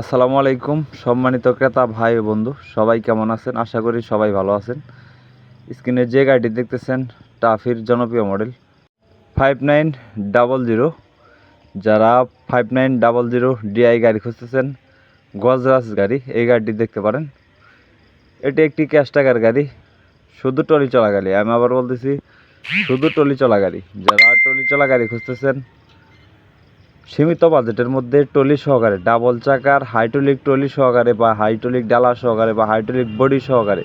আসসালামু আলাইকুম, সম্মানিত ক্রেতা ভাই ও বন্ধু, সবাই কেমন আছেন? আশা করি সবাই ভালো আছেন। স্ক্রিনে যে গাড়িটি দেখতেছেন, টাফির জনপ্রিয় model five nine double zero যারা five nine double zero DI গাড়ি খুঁজতেছেন, গজরাজ গাড়ি, এই গাড়িটি দেখতে পারেন। এটি একটি ক্যাশ টাকার গাড়ি, শুধু টলি চলা গাড়ি। আমি আবার বলতেছি, শুধু টলি চলা গাড়ি। যারা টলি চলা গাড়ি খুঁজতেছেন সীমিত বাজেটের মধ্যে টলি সহকারে, ডাবল চাকার, হাইড্রোলিক টলি সহকারে বা হাইড্রোলিক ডালা সহকারে বা হাইড্রোলিক বডি সহকারে।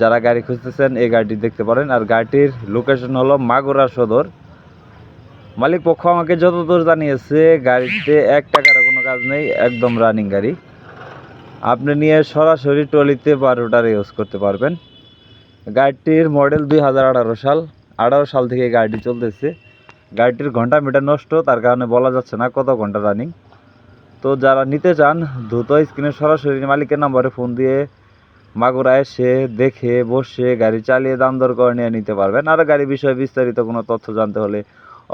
যারা গাড়ি খুঁজতেছেন, এই গাড়িটি দেখতে পারেন। আর গাড়িটির লোকেশন হলো মাগুরা সদর। মালিক পক্ষ আমাকে যতদূর জানিয়েছে, গাড়িতে এক টাকার কোনো কাজ নেই, একদম রানিং গাড়ি। আপনি নিয়ে সরাসরি টলিতে বা রোটার ইউজ করতে পারবেন। গাড়িটির মডেল দুই হাজার আঠারো সাল। আঠারো সাল থেকে গাড়িটি চলতেছে। গাড়িটির ঘণ্টা মিটার নষ্ট, তার কারণে বলা যাচ্ছে না কত ঘণ্টা রানিং তো যারা নিতে চান, দ্রুত স্ক্রিনে সরাসরি মালিকের নাম্বারে ফোন দিয়ে মাগুরা এসে দেখে, বসে গাড়ি চালিয়ে দাম দর করে নিয়ে নিতে পারবেন। আর গাড়ি বিষয়ে বিস্তারিত কোনো তথ্য জানতে হলে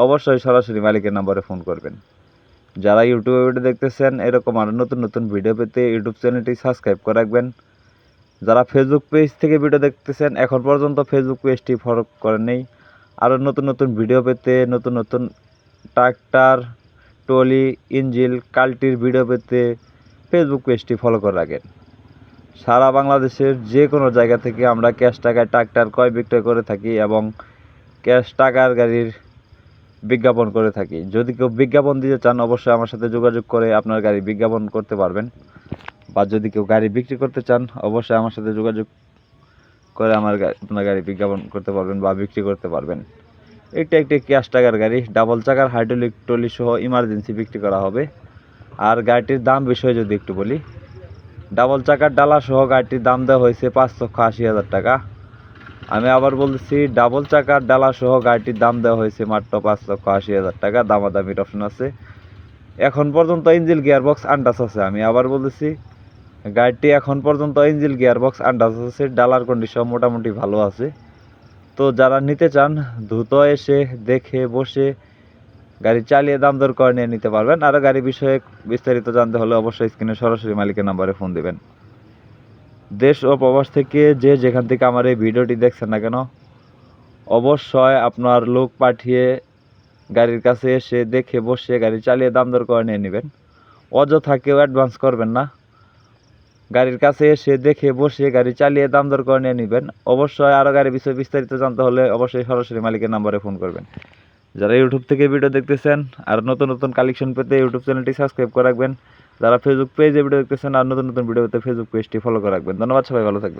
অবশ্যই সরাসরি মালিকের নাম্বারে ফোন করবেন। যারা ইউটিউবে ভিডিও দেখতেছেন, এরকম আরও নতুন নতুন ভিডিও পেতে ইউটিউব চ্যানেলটি সাবস্ক্রাইব করে রাখবেন। যারা ফেসবুক পেজ থেকে ভিডিও দেখতেছেন, এখন পর্যন্ত ফেসবুক পেজটি ফলো করেন নেই আরও নতুন নতুন ভিডিও পেতে, নতুন নতুন ট্রাক্টর টলি ইঞ্জিল কাল্টির ভিডিও পেতে ফেসবুক পেজটি ফলো করে রাখেন। সারা বাংলাদেশের যে কোনো জায়গা থেকে আমরা ক্যাশ টাকায় ট্রাক্টর ক্রয় বিক্রয় করে থাকি এবং ক্যাশ টাকার গাড়ির বিজ্ঞাপন করে থাকি। যদি কেউ বিজ্ঞাপন দিতে চান, অবশ্যই আমার সাথে যোগাযোগ করে আপনার গাড়ি বিজ্ঞাপন করতে পারবেন। বা যদি কেউ গাড়ি বিক্রি করতে চান, অবশ্যই আমার সাথে যোগাযোগ করে আমার আপনার গাড়ি বিজ্ঞাপন করতে পারবেন বা বিক্রি করতে পারবেন। এটা একটি ক্যাশ টাকার গাড়ি ডাবল চাকার হাইড্রোলিক টলি সহ ইমার্জেন্সি বিক্রি করা হবে। আর গাড়িটির দাম বিষয়ে যদি একটু বলি ডাবল চাকার ডালা সহ গাড়িটির দাম দেওয়া হয়েছে পাঁচ লক্ষ আশি হাজার টাকা। আমি আবার বলছি ডাবল চাকার ডালা সহ গাড়িটির দাম দেওয়া হয়েছে মাত্র পাঁচ লক্ষ আশি হাজার টাকা, দামাদামির অপশন আছে। এখন পর্যন্ত ইঞ্জিল গিয়ারবক্স আন্ডাস আছে। আমি আবার বলতেছি গাড়িটি এখন পর্যন্ত ইঞ্জিল গিয়ারবক্স আন্ডাস আছে, ডালার কন্ডিশন মোটামুটি ভালো আছে। তো যারা নিতে চান, দ্রুত এসে দেখে বসে গাড়ি চালিয়ে দাম দর করে নিয়ে নিতে পারবেন। আরও গাড়ি বিষয়ে বিস্তারিত জানতে হলে অবশ্যই স্ক্রিনে সরাসরি মালিকের নাম্বারে ফোন দিবেন। দেশ ও প্রবাস থেকে যে যেখান থেকে আমার এই ভিডিওটি দেখছেন না কেন, অবশ্যই আপনার লোক পাঠিয়ে গাড়ির কাছে এসে দেখে বসে গাড়ি চালিয়ে দাম দর করে নিয়ে নেবেন। অযথা কেউ অ্যাডভান্স করবেন না। গাড়ির কাছে এসে দেখে বসে গাড়ি চালিয়ে দাম দর করে নিয়ে নেবেন। অবশ্যই আরও গাড়ির বিষয়ে বিস্তারিত জানতে হলে অবশ্যই সরাসরি মালিকের নাম্বারে ফোন করবেন। যারা ইউটিউব থেকে ভিডিও দেখতেছেন আর নতুন নতুন কালেকশন পেতে ইউটিউব চ্যানেলটি সাবস্ক্রাইব করে রাখবেন। যারা ফেসবুক পেজে ভিডিও দেখতেছেন আর নতুন নতুন ভিডিও পেতে ফেসবুক পেজটি ফলো করে রাখবেন। ধন্যবাদ, সবাই ভালো থাকবেন।